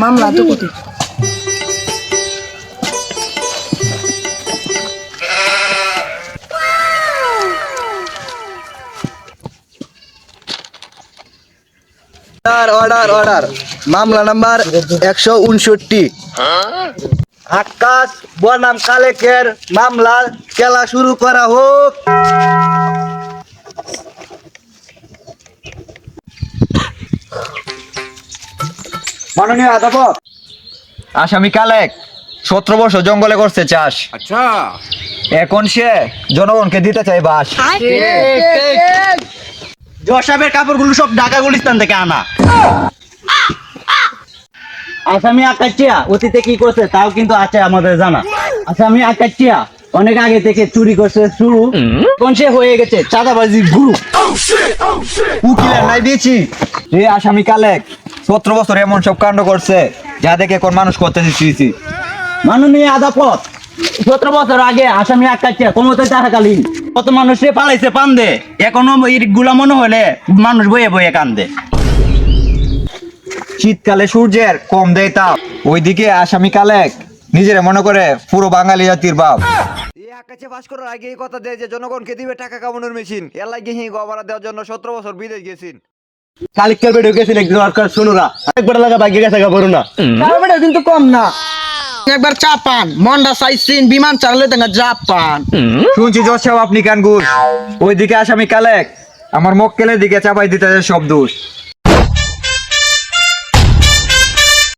মামলা তো কোটি অর্ডার অর্ডার অর্ডার মামলা নাম্বার একশো উনষট্টি আকাশ বনাম কালেকের মামলা খেলা শুরু করা হোক। মাননীয় আদালত আসামি কালেক সতেরো বছর জঙ্গলে করছে চাষ। আচ্ছা। এখন সে জনগণকে দিতে চাই বাস। জসাবের কাপড়গুলো সব ঢাকা গুলিস্তান থেকে আনা। আসামি আকাশিয়া অতীতে কি করছে তাও কিন্তু আছে আমাদের জানা। আসামি আকাশিয়া অনেক আগে থেকে চুরি করছে শুরু কোন সে হয়ে গেছে চাঁদাবাজির গুরু। উকিলের নাই দিয়েছি। যে আসামি কালেক সতেরো বছর এমন সব কাণ্ড করছে যা দেখে কোন মানুষ করতে দিচ্ছি মাননীয় আদাপথ সতেরো বছর আগে আসামি আকাশিয়া ক্ষমতা থাকাকালীন কত মানুষে পালাইছে পান্দে এখনও গুলা মনে হলে মানুষ বয়ে বয়ে কান্দে। শীতকালে সূর্যের কম দেয় তাপ ওইদিকে আসামি কালেক নিজেরা মনে করে পুরো বাঙালি জাতির বাপ। এই আকাশে বাস করার আগে এই কথা দেয় যে জনগণকে দিবে টাকা কামানোর মেশিন এর লাগে হি গবারা দেওয়ার জন্য সতেরো বছর বিদেশ গেছেন। কালিকের বেড়ে গেছেন একজন দরকার শুনো না একবার লাগা গেছে গা বড় না। তারপরে কিন্তু কম না। একবার চাপান মন্ডা সাইসিন বিমান চালালে দেখা জাপান। শুনছি জজ সাহেব আপনি কান গুল ওইদিকে আসামি কালেক। আমার মক্কেলের দিকে চাপাই দিতে সব দোষ।